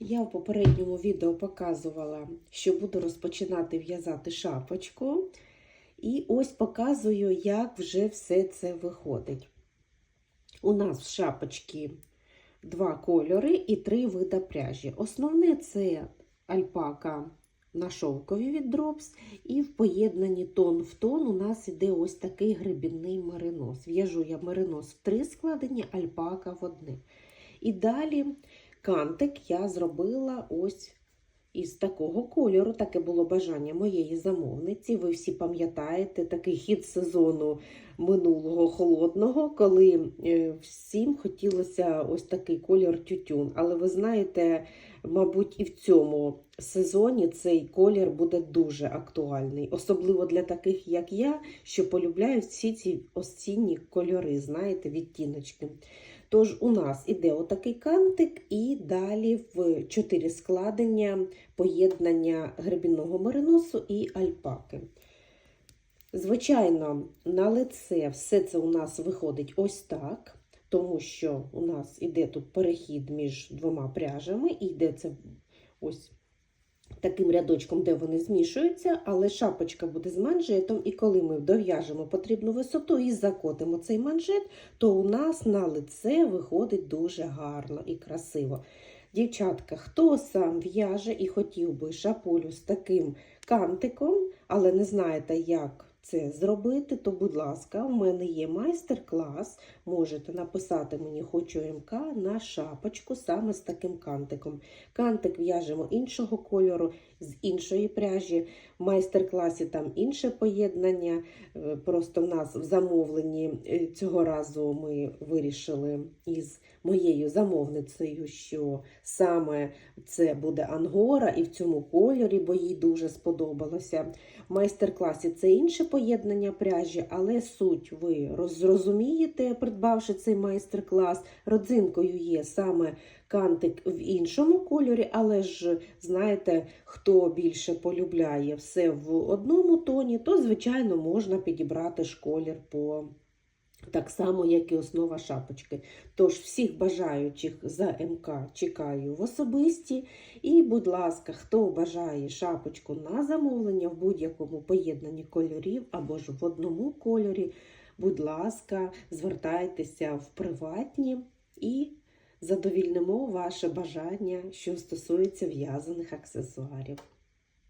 Я в попередньому відео показувала, що буду розпочинати в'язати шапочку. І ось показую, як вже все це виходить. У нас в шапочці два кольори і три вида пряжі. Основне це альпака на шовкові від Drops, і в поєднанні тон в тон у нас іде ось такий гребінний меринос. В'яжу я меринос в три складені, альпака в одне. І далі кантик я зробила ось із такого кольору. Таке було бажання моєї замовниці. Ви всі пам'ятаєте такий хід сезону минулого холодного, коли е, всім хотілося ось такий кольор тютюн. Але ви знаєте, мабуть, і в цьому сезоні цей колір буде дуже актуальний, особливо для таких, як я, що полюбляють всі ці осінні кольори, знаєте, відтіночки. Тож у нас іде отакий кантик, і далі в чотири складення поєднання гребінного мариносу і альпаки. Звичайно, на лице все це у нас виходить ось так, тому що у нас іде тут перехід між двома пряжами, і йде це ось таким рядочком, де вони змішуються, але шапочка буде з манжетом, і коли ми дов'яжемо потрібну висоту і закотимо цей манжет, то у нас на лице виходить дуже гарно і красиво. Дівчатка, хто сам в'яже і хотів би шапулю з таким кантиком, але не знаєте, як це зробити, то, будь ласка, у мене є майстер-клас. Можете написати мені хочу МК на шапочку саме з таким кантиком. Кантик в'яжемо іншого кольору, з іншої пряжі. В майстер-класі там інше поєднання. Е, Просто в нас в замовленні е, цього разу ми вирішили із моєю замовницею, що саме це буде ангора і в цьому кольорі, бо їй дуже сподобалося. В майстер-класі це інше поєднання пряжі, але суть ви розумієте, придбавши цей майстер-клас. Родзинкою є саме кантик в іншому кольорі, але ж знаєте, хто більше полюбляє все в одному тоні, то, звичайно, можна підібрати ж колір по. Так само, як і основа шапочки. Тож всіх бажаючих за МК чекаю в особисті. І, будь ласка, хто бажає шапочку на замовлення в будь-якому поєднанні кольорів або ж в одному кольорі, будь ласка, звертайтеся в приватні і задовільнимо ваше бажання, що стосується в'язаних аксесуарів.